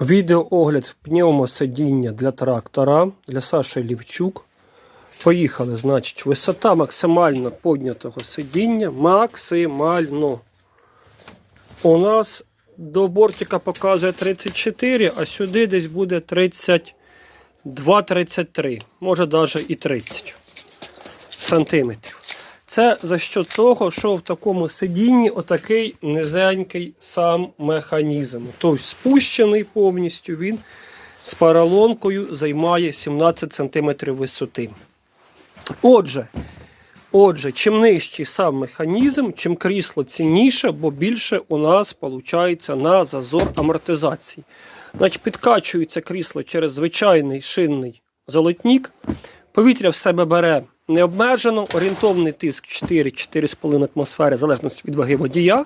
Відеоогляд пневмосидіння для трактора для Саші Лівчук. Поїхали, значить, висота максимально піднятого сидіння. Максимально. У нас до бортика показує 34, а сюди десь буде 32-33, може навіть і 30 сантиметрів. Це за що того, що в такому сидінні отакий низенький сам механізм. Тобто спущений повністю він з паралонкою займає 17 см висоти. Отже, отже, чим нижчий сам механізм, чим крісло цінніше, бо більше у нас виходить на зазор амортизації. Значить, підкачується крісло через звичайний шинний золотник. Повітря в себе бере необмежено, орієнтовний тиск 4-4,5 атмосфери, в залежності від ваги водія.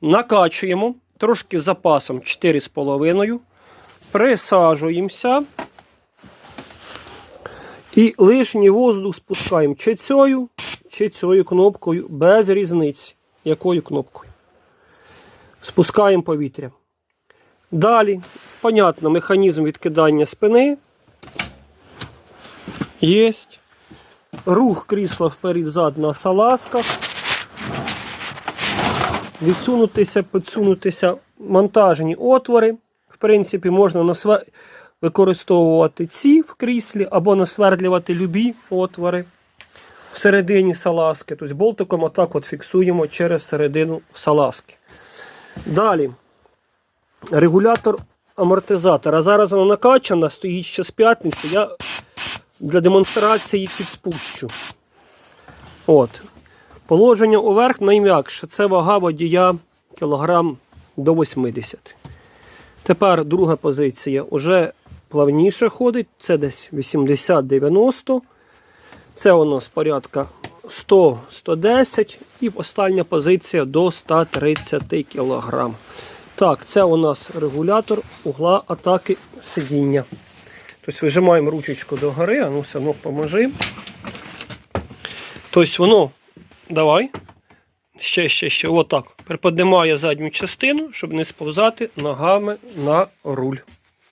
Накачуємо трошки запасом 4,5. Присаджуємося. І лишній воздух спускаємо чи цією, чи цією кнопкою, без різниці. Якою кнопкою? Спускаємо повітря. Далі, понятно, механізм відкидання спини. Єсть. Рух крісла вперед-зад на салазках. Відсунутися, підсунутися монтажні отвори. В принципі, можна насве... використовувати ці в кріслі або насвердлювати любі отвори всередині салазки. Тобто болтиком отак от фіксуємо через середину салазки. Далі регулятор амортизатора. Зараз воно накачана, стоїть ще з п'ятниці. Я для демонстрації підспущу. От. Положення уверх найм'якше. Це вага водія кілограм до 80. Тепер друга позиція уже плавніше ходить. Це десь 80-90. Це у нас порядка 100-110 і остання позиція до 130 кг. Так, це у нас регулятор угла атаки сидіння. Тобто вижимаємо ручечку до гори, а ну все одно поможи. Тобто воно, давай, ще, ще, ще, отак. приподнімає задню частину, щоб не сповзати ногами на руль.